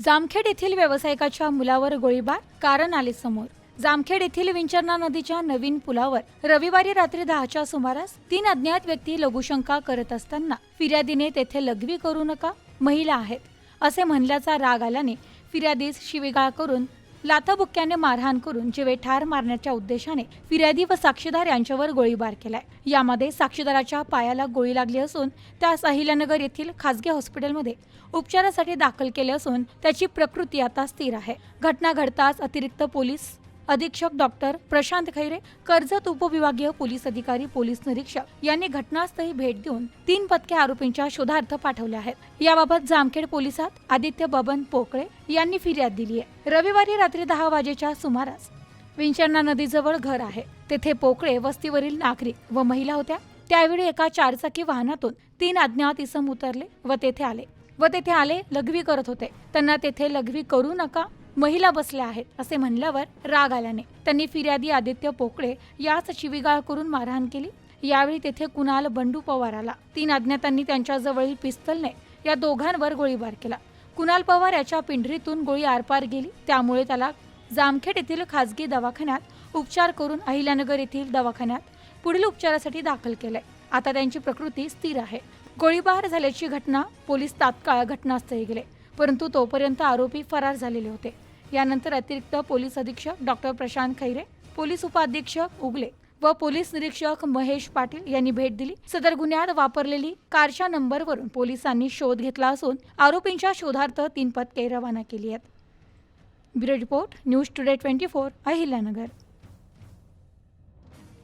जामखेड येथील व्यावसायिकाच्या मुलावर गोळीबार कारण आले समोर. जामखेड येथील विंचरणा नदीच्या नवीन पुलावर रविवारी रात्री दहाच्या सुमारास तीन अज्ञात व्यक्ती लघुशंका करत असताना फिर्यादीने तेथे लघवी करू नका महिला आहेत असे म्हणल्याचा राग आल्याने फिर्यादीस शिवीगाळ करून लाथाबुक्क्याने मारहाण करून जीवे ठार मारण्याच्या उद्देशाने फिर्यादी व साक्षीदार यांच्यावर गोळीबार केलाय. यामध्ये साक्षीदाराच्या पायाला गोळी लागली असून त्यास अहिल्यानगर येथील खासगी हॉस्पिटलमध्ये उपचारासाठी दाखल केले असून त्याची प्रकृती आता स्थिर आहे. घटना घडताच अतिरिक्त पोलीस अधीक्षक डॉक्टर प्रशांत खैरे कर्जत उपविभागीय पोलीस अधिकारी पोलीस निरीक्षक यांनी घटनास्थळी भेट देऊन तीन पथके आरोपींच्या शोधार्थ पाठवले आहेत. याबाबत जामखेड पोलिसात आदित्य बबन पोकळे यांनी फिर्याद दिली आहे. रविवारी रात्री दहा वाजेच्या सुमारास विंचरणा नदीजवळ घर आहे. तेथे पोकळे वस्तीवरील नागरिक व महिला होत्या. त्यावेळी एका चारचाकी वाहनातून तीन अज्ञात इसम उतरले व तेथे आले. व तेथे आले लघवी करत होते. त्यांना तेथे लघवी करू नका महिला बसल्या आहेत असे म्हणल्यावर राग आल्याने. त्यांनी फिर्यादी आदित्य पोकळे याच शिवीगाळ करून मारहाण केली. यावेळी तेथे कुणाल बंडू पवार आला. तीन अज्ञातांनी त्यांच्या जवळील पिस्तलने या दोघांवर गोळीबार केला. कुणाल पवार याच्या पिंढरीतून गोळी आरपार गेली. त्यामुळे त्याला जामखेड येथील खासगी दवाखान्यात उपचार करून अहिल्यानगर येथील दवाखान्यात पुढील उपचारासाठी दाखल केलंय. आता त्यांची प्रकृती स्थिर आहे. गोळीबार झाल्याची घटना पोलीस तात्काळ घटनास्थळी गेले. परंतु तोपर्यंत आरोपी फरार झालेले होते. यानंतर अतिरिक्त पोलीस अधीक्षक डॉक्टर प्रशांत खैरे पोलीस उपाधीक्षक उगले व पोलीस निरीक्षक महेश पाटील यांनी भेट दिली. सदर गुन्ह्यात वापरलेली कारच्या नंबरवरून पोलिसांनी शोध घेतला असून आरोपींच्या शोधार्थ तीन पथके रवाना केली आहेत. Bureau report news today twenty four Ahilyanagar.